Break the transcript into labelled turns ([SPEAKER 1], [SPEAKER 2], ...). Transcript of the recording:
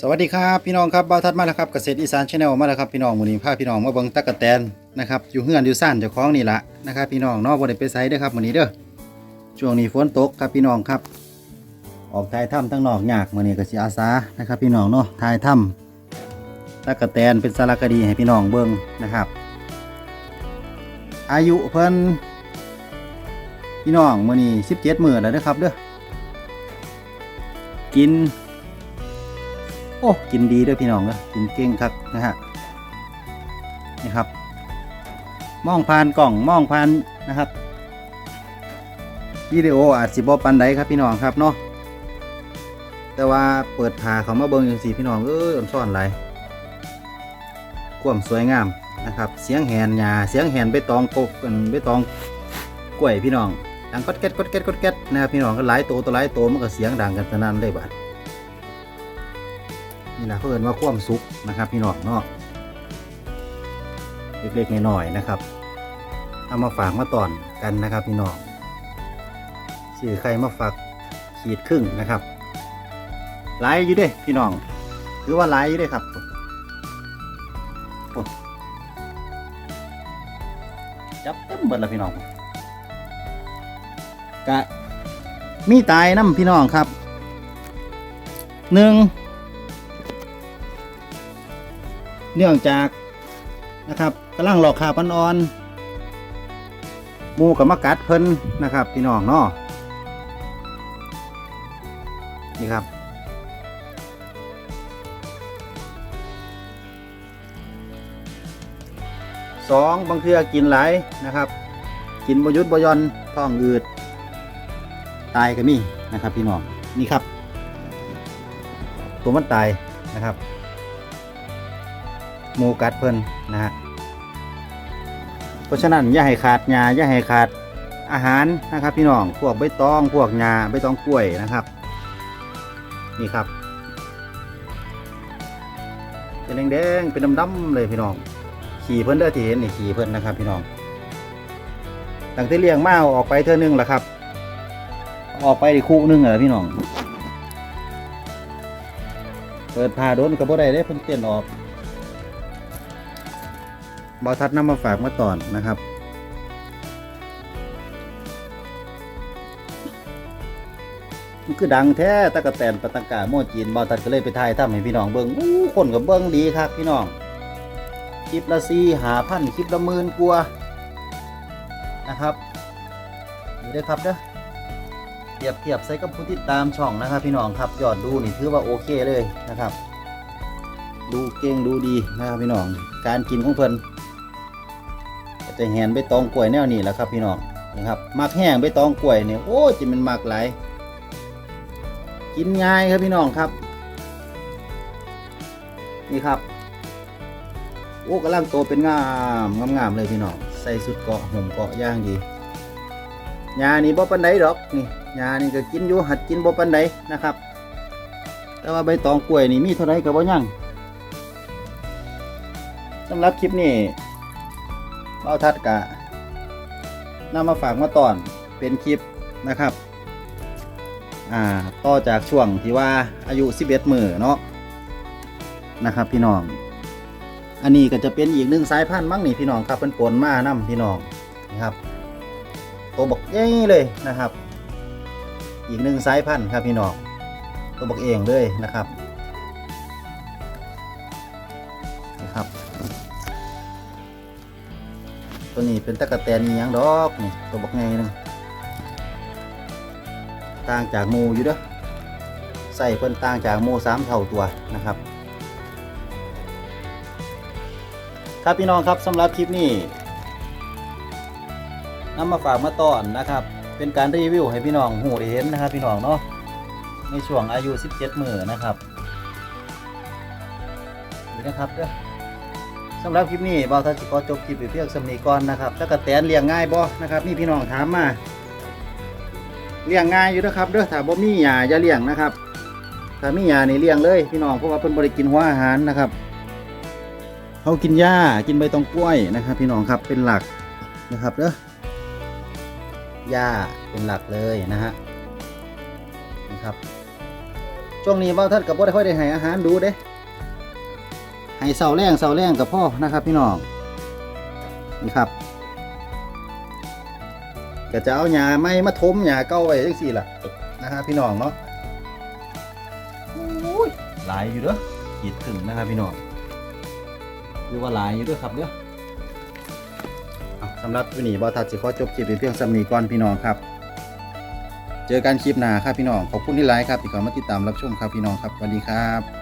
[SPEAKER 1] สวัสดีครับพี่น้องครับบ้าทัดมาแล้วครับเกษตรอีสานชาแนลมาแล้วครับพี่น้องมื้อนี้พาพี่น้องมาเบิ่งตั๊กแตนนะครับอยู่เฮือนอยู่ซ่านเจ้าของนี่ละนะครับพี่น้องเนอกบ่ได้ไปไสเด้อครับมื้อนี้เด้อช่วงนี้ฝนตกครับพี่น้องครับ ออกถ่ายถ้ำทั้งนอกยากมื้อนี้ก็สิอาสานะครับ พี่น้องเนาะถ่ายถ้ำตั๊กแตนเป็นสารคดีให้พี่น้องเบิ่งนะครับ อายุเพิ่นพี่น้องมื้อนี้17มื้อแล้วเด้อครับเด้อกิน โอ้กินดีด้วยพี่น้องนะกินเก่งครับนะฮะนี่ครับ มองผ่านกล่องมองผ่านนะครับวิดีโออาจสิบอปันไดครับพี่น้องครับเนาะแต่ว่าเปิดผ่าเขามาเบิ้งอย่างสีพี่น้องเอ้ยอ่อนซ่อนหลายควมสวยงามนะครับ เสียงแหนหยาเสียงแหนใบตองกกกันใบตองกล้วยพี่น้องดังกดแก๊ดกดแก๊ดกดแก๊ดนะครับพี่น้องก็หลายตัวตัวหลายตัวมันก็เสียงดังกันสนั่นเลยบัด นี่นะเพื่อนว่าความสุขนะครับ พี่น้องเนาะเล็กๆน้อยๆนะครับเอามาฝากมาตอนกันนะครับ พี่น้องสื่อใครมาฝากขีดครึ่งนะครับหลายอยู่ด้วยพี่น้องถือว่าหลายอยู่ด้วยครับจับเต็มเบิดแล้วพี่น้องกะมีตายน้ำพี่น้องครับหนึ่ง เนื่องจากนะครับกำลังหลอกขาปันอ่อนมูกับมะกัดเพิ่นนะครับพี่น้องเนาะนี่ครับ สองบางเทือกินหลายนะครับ กินบยุดบยอนท้องอืด ตายก็มีนะครับพี่น้องนี่ครับ ตัวมันตายนะครับ หมูกัดเพิ่นนะฮะเพราะฉะนั้นอย่าให้ขาดหญ้าอย่าให้ขาดอาหารนะครับพี่น้องพวกใบตองพวกหญ้าใบตองกล้วยนะครับนี่ครับเป็นแดงๆเป็นดำๆเลยพี่น้อง ขี่เพิ่นเด้อที่เห็นนี่ขี่เพิ่นนะครับ พี่น้องตั้งแต่เลี้ยงมาอาออกไปเท่านึงแหละครับ ออกไปอีกคู่นึงเหรอพี่น้อง เปิดผ้าโดนกับบ่ได้เด้เพิ่นเต้นออก บอทัดนำมาฝากมาตอนนะครับ มันคือดังแท้ตะกะแตนปะตังกาโมจีนบอทัดก็เลยไปถ่ายทำให้พี่น้องเบิ้งอู้คนกับเบิ้งดีครับพี่น้องคลิปละซีหาพันคลิปละหมื่นกว่านะครับนี่เด้ครับเด้อเทียบเทียบใส่กับผู้ติดตามช่องนะครับ พี่น้องครับยอดดูนี่ถือว่าโอเคเลยนะครับ ดูเก่งดูดีนะครับพี่น้อง การกินของเพิ่น จะแหนใบตองกล้วยแนวนี้แหละครับพี่น้องนะครับมักแห้งใบตองกล้วยเนี่ยโอ้จะเป็นมักหลายกินง่ายครับพี่น้องครับ นี่ครับโอ้กำลังโตเป็นงามงามๆเลยพี่น้องใส่สุดเกาะห่มเกาะย่างดียานี่บ่ปันไดดอกนี่ยานี่ก็กินอยู่หัดกินบ่ปันไดนะครับ แต่ว่าใบตองกล้วยนี่มีเท่าไรก็บ่ยั่งสำหรับคลิปนี้ เบ้าทัดกะนำมาฝากมาตอนเป็นคลิปนะครับอ่าต่อจากช่วงที่ว่าอายุ11มือเนาะนะครับ พี่น้อง อันนี้ก็จะเป็นอีกหนึ่งสายพันธุ์มั้งนี่พี่น้องครับเป็นปนมานํพี่น้องนะครับตัวบกใหญ่เลยนะครับ อีกหนึ่งสายพันธุ์ครับพี่น้องตัวบกเองเลยนะครับนะครับ ตัวนี้เป็นตะกะแตนอีหยังดอกนี่ตัวบักไงนึงต่างจากมูอยู่เด้อใส่เพิ่นต่างจากมูสามเท่าตัวนะครับ ครับพี่น้องครับสำหรับคลิปนี้นำมาฝากมาต้อนนะครับ เป็นการรีวิวให้พี่น้องหูได้เห็นนะครับ พี่น้องเนาะในช่วงอายุ 17 มือนะครับนี่นะครับเด้อ สำหรับคลิปนี้บ่าวทัศน์สิขอจบคลิปไปเพียงสำนีก่อนนะครับถ้ากระแตนเลี้ยงง่ายบ่นะครับนี่พี่น้องถามมาเลี้ยงง่ายอยู่นะครับเด้อถ้าบ่มีหญ้าอย่าเลี้ยงนะครับถ้ามีหญ้านี่เลี้ยงเลยพี่น้องเพราะว่าเพิ่นบ่ได้กินหัวอาหารนะครับเขากินหญ้ากินใบตองกล้วยนะครับ พี่น้องครับเป็นหลักนะครับเด้อหญ้าเป็นหลักเลยนะฮะนะครับช่วงนี้บ้าท่านกับบ่ได้ค่อยได้ให้อาหารดูเด้ ให้เสาแรงเสาแรงกับพ่อนะครับพี่น้องนี่ครับก็จะเอาหญ้าไม้มาทมหญ้าเก่าไว้จังซี่ล่ะนะครับพี่น้องเนาะโอ้ยหลายอยู่เด้อขีดถึงนะครับพี่น้องคือว่าหลายอยู่เด้วยครับเด้อเอาสำหรับวันนี้เบ้าทัดสิขอจบคลิปเป็นเพียงสำนีก่อนพี่น้องครับ เจอกันคลิปหน้าครับพี่น้องขอบคุณที่ไลค์ครับที่เข้ามาติดตามรับชมครับพี่น้องครับสวัสดีครับ